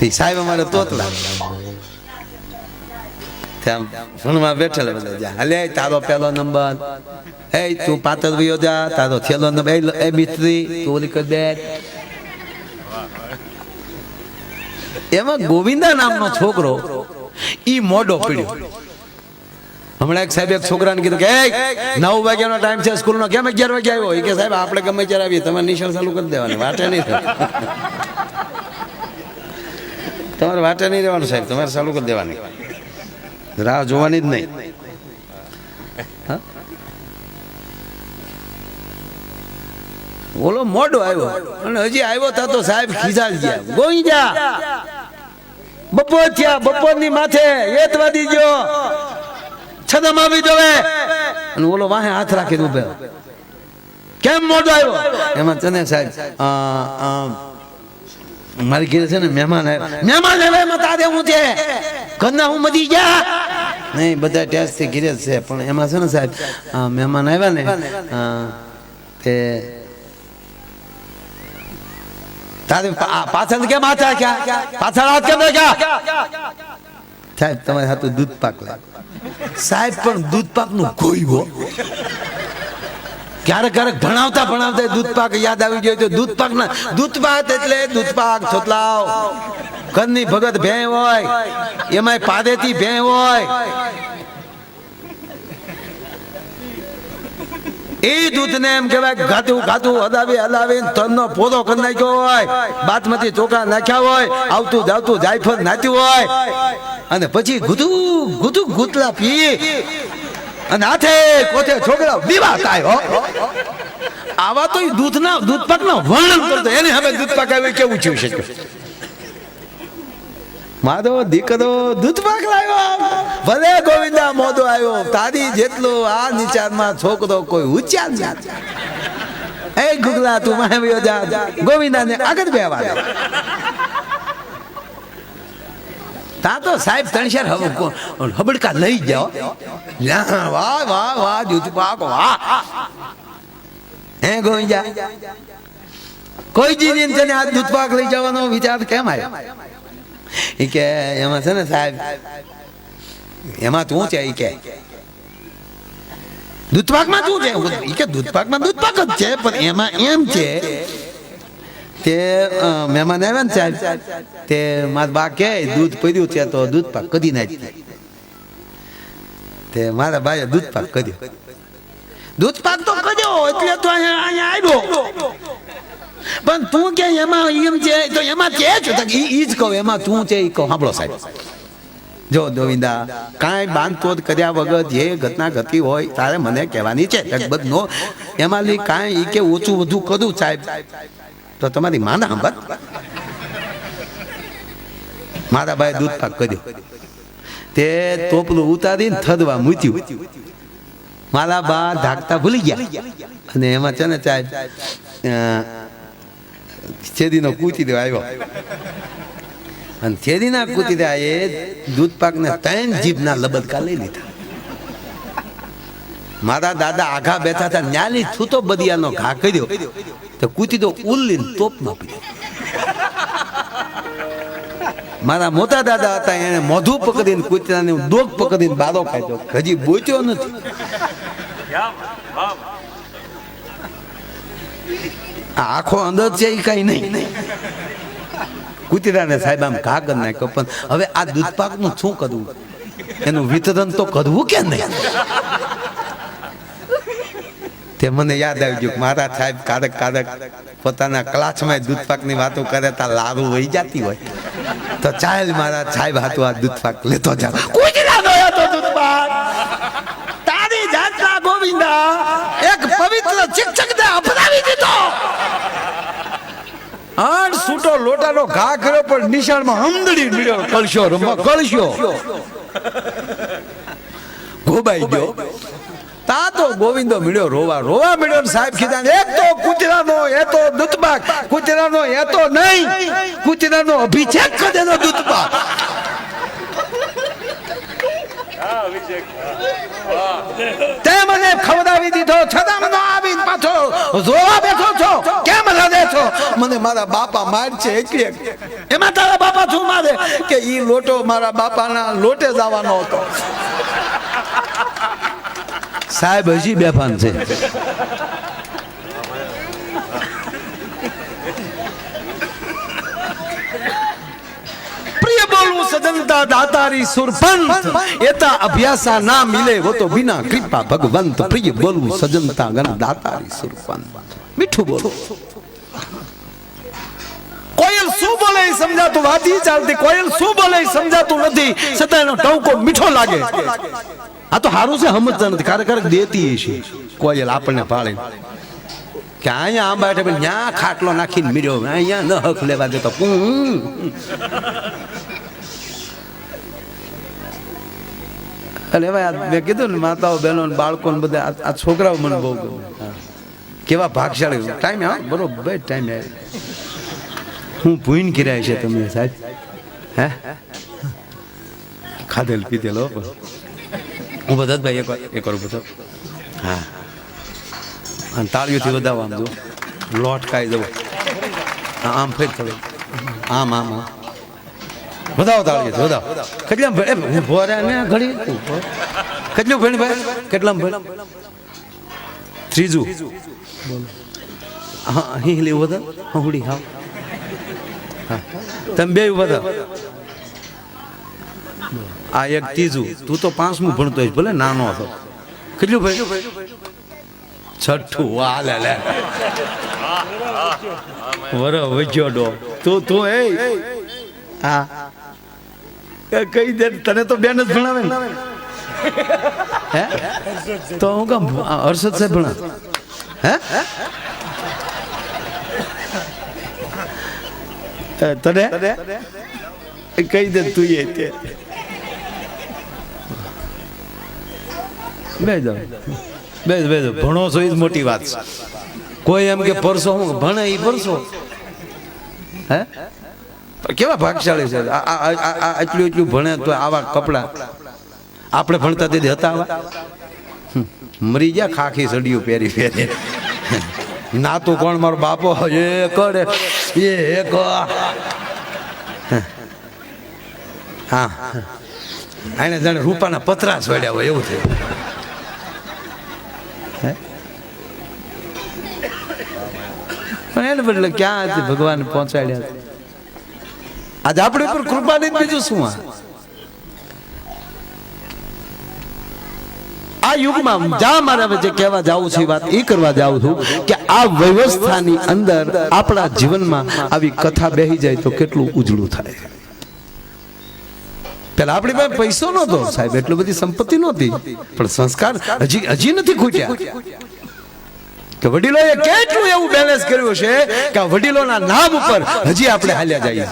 તે સાહેબ અમારે તોતલા. ત્યાં ભણવા બેઠેલા બધા જા. હલે તારો પેલો નંબર. એ તું પાતર વયો જા. તારો છેલ્લો નંબર. એ મિસ્ત્રી તું ઓલી કરી દે એમાં ગોવિંદા નામનો છોકરો ઈ મોડો પડ્યો. હમણાં એક સાહેબ એક છોકરાને કીધું કે "એય, નવ વાગ્યાનો ટાઈમ છે સ્કૂલનો. કેમ અગિયાર વાગે આવ્યો? કે સાહેબ આપણે ગમે ત્યારે આવીએ. તમારે નિશાળ ચાલુ કરી દેવાની. વાટે નહીં રહેવાનું. તમારે વાટે નહીં રહેવાનું સાહેબ, તમારે ચાલુ કરી દેવાની. રાહ જોવાની જ નહીં. ઓલો મોડો આવ્યો અને હજી આવ્યો તા સાહેબ ખીજા ગયા. ગોઈ જા બપોર થયા, બપોરની માથે એત વાદી ગયો. છદમ આવી જવે. અને ઓલો વાહે હાથ રાખી ઉભે કેમ મોડો આવ્યો? એમાં તને સાહેબ મારી ઘેર છે ને મહેમાન મહેમાન આવ્યા, એમાં તારે હું છે? ઘરના હું મધી ગયા. નહીં, બધા ટેસ્ટથી ઘીરે છે, પણ એમાં છે ને સાહેબ મહેમાન આવ્યા ને તે તારે પાછળ કેમ હાથ રાખ્યા પાછળ હાથ કેમ રાખ્યા? સાહેબ, તમારે હાથું દૂધ પાક લાગ સાહેબ, પણ દૂધ પાકનું કોઈ હો ક્યારેક ક્યારેક ભણાવતા ભણાવતા દૂધ પાક યાદ આવી ગયો તો દૂધ પાક ના દૂધ પાક એટલે દૂધ પાક છોતલાવ. ઘરની ભગત ભે હોય એમાં પાદેથી ભે હોય. એ દૂધને એમ કહેવાય ઘાતું ઘાતું હલાવી હલાવી તનનો પોદો કરી નાખ્યો હોય. બાસમતી ચોખા નાખ્યા હોય, આવતું જાવતું જાયફળ નાખ્યું હોય. અને પછી ગુદુ ગુદુ ગુતલા પી. અને હાથે કોથે છોકરા વિવાહ થાય આવા તો દૂધના દૂધ નો વર્ણન કરતો એને હવે દૂધ પાક આવે કેવું થયું છે? મારો દીકરો દૂધ પાક લાવ્યો. ભલે ગોવિંદા મોદો આવ્યો તારી જેટલો આ નિચારમાં છોકરો કોઈ ઉચ્ચાર એ ગુગલા તું માહ્યો જા ગોવિંદાને આગળ બેવા તા તો સાહેબ ત્રણ હવે હબડકા લઈ જાઓ. વાહ વાહ વાહ દૂધ પાક વાહ. હે ગોંજા કોઈ જીવીને તને આ દૂધ પાક લઈ જવાનો વિચાર કેમ આવ્યો? ઈ કે, એમાં છે ને સાહેબ, એમાં તું છે, ઈ કે. દૂધપાકમાં શું છે? કે દૂધપાકમાં દૂધપાક જ છે, પણ એમાં એમ છે તે મહેમાન આવ્યા ને સાહેબ, તે મારા બા કે દૂધ પડ્યું છે તો દૂધપાક કદી નાખી તે મારા બાએ દૂધપાક કર્યો. દૂધપાક તો કર્યો, એટલે તો અહીંયા આવ્યો. પણ તું કે એમાં એમ છે, તો એમાં કે છો ઈ જ કહું, એમાં તું છે એ કહું. સાંભળો સાહેબ. જો ગોવિંદા, કાંઈ બાંધતોડ કર્યા વગર જે ઘટના ઘટી હોય, તારે મને કહેવાની છે, લગભગ નો. એમાં કાંઈ કે ઓછું વધુ કરું સાહેબ. તો તમારી માના સાંભળ મારા ભાઈ દૂધ પાક કર્યો. તે ઉતારી ઉતારીને થદવા મૂત્યું મારા બા ઢાકતા ભૂલી ગયા. અને એમાં છે ને સાહેબ છેદીનો કૂચી દેવા આવ્યો. અને છેદીના કૂચી દેવા એ દૂધ પાકને ત્રણ જીભના લબદકા લઈ લીધા. મારા દાદા આઘા બેઠા હતા, ન્યાલી છૂતો બદિયાનો ઘા કર્યો. તો કૂચી તો ઉલ્લીને તોપમાં પીધો મારા મોટા દાદા હતા એને મોઢું પકડીને કૂતરાને ડોક પકડીને બારો ખાધો હજી બોચ્યો નથી આખો અંદર છે એ કઈ નહીં કૂતરાને સાહેબ આમ ઘા કરી નાખ્યો પણ હવે આ દૂધપાકનું શું કરવું એનું વિતરણ તો કરવું કે નહીં તે મને યાદ આવી ગયું કે મારા સાહેબ કારક કારક પોતાના ક્લાસમાં દૂધપાકની વાતો કરે તા લારું વહી જતી હોય. તો ચાલ મારા સાહેબ હાથો આ દૂધપાક લેતો જા. કૂતરાનો તો દૂધપાક. તારી જાતના ગોવિંદા એક પવિત્ર શિક્ષકને અપનાવી દીધો. આઠ સૂટો લોટાનો ઘા કર્યો પણ નિશાળમાં હમદડી મળ્યો કળશો રમવા કળશો. ગોબાઈ ગયો. તા તો ગોવિંદો મળ્યો રોવા રોવા મળ્યો ને સાહેબ કીધા એક તો કુતરાનો એ તો દૂતબાગ કુતરાનો એ તો નહીં કુતરાનો અભિષેક કરેલો દૂતબાગ તે મને ખવડાવી દીધો છતાં મને આવી પાછો જોવા બેઠો છો. કેમ રડે છો? મને મારા બાપા માર છે એકલી એક. એમાં તારા બાપા શું મારે? કે ઈ લોટો મારા બાપાના લોટે જવાનો હતો. સાહેબ, હજી બેફાન છે. કૃપા ભગવંત. પ્રિય બોલવું સજનતા ગણ મીઠું બોલો. કોયલ શું બોલે સમજાતું વાત ચાલતી, કોયલ શું સમજાતું નથી. છતાં એનો ટવકો મીઠો લાગે. આ તો સારું છે સમજતા નથી. ક્યારેક ક્યારેક દેતી છે કોયલ આપણને પાળે. કે અહીંયા આંબા એટલે ન્યા ખાટલો નાખીને મીર્યો. અહીંયા ન હક લેવા દેતો. ભાઈ, આ મેં કીધું ને માતાઓ, બહેનો બાળકો ને બધા, આ- છોકરાઓ મને બહુ કેવા ભાગશાળી. ટાઈમે હા, બરોબર ટાઈમે હું ભૂઈન કર્યા છે તમે સાહેબ. હે? ખાધેલ, પીધેલ પણ. હું બધા ભાઈ એક એ એક વાર બધો હા. અને તાળીઓથી વધાવો આમ જો. લોટ કાઈ દો આમ ફેર થોડું આમ આમ આમ. વધાવો તાળીઓથી વધાવો. કેટલા ભે- એ હું ભોરે ને ઘડી. કેટલું ભેણ ભાઈ? કેટલા ભેણ? ત્રીજું. હા, અહીં લેવું બધા હુડી હા. હા. તમે બે વધાવો આ એક ત્રીજું. તું તો પાંચમું ભણતો હોઈશ, ભલે નાનો હતો. કેટલું ભાઈ છઠ્ઠું. વાહ, લે લે. વર વજ્યો ડો. તું તું, એ. હા. કઈ દે, તને તો બેન જ ભણાવે ને. હે? તો હું કામ આ હર્ષદ સાહેબ ભણા હે? તને? કહી દે તું એ બે જાઓ બે ભણો છો એ જ મોટી વાત છે કોઈ એમ કે પરસો હું ભણે એ પરસો હે કેવા ભાગશાળી છે આ આ- આ આ- આ એટલું ભણે તો આવા કપડા આપણે ભણતા તે હતા આવા મરી ગયા ખાખી સડિયું પહેરી પહેરી ના તો કોણ મારો બાપો એ કરે એ હા એને જાણે રૂપાના પતરા છોડ્યા હોય એવું થયું એને બદલે ક્યાં ભગવાન પહોંચાડ્યા આજે આપણી ઉપર કૃપા નહીં બીજું શું આ? આ યુગમાં જા મારા વચ્ચે કહેવા જાઉં છું વાત એ કરવા જાઉં છું કે આ વ્યવસ્થાની અંદર આપણા જીવનમાં આવી કથા બેહી જાય તો કેટલું ઉજળું થાય. પેલા આપણી પાસે પૈસો નહોતો સાહેબ એટલી બધી સંપત્તિ નહોતી. પણ સંસ્કાર હજી હજી નથી ખૂટ્યા. કે વડીલોએ કેટલું એવું બેલેન્સ કર્યું છે કે વડીલોના નામ ઉપર હજી આપણે હાલ્યા જઈએ.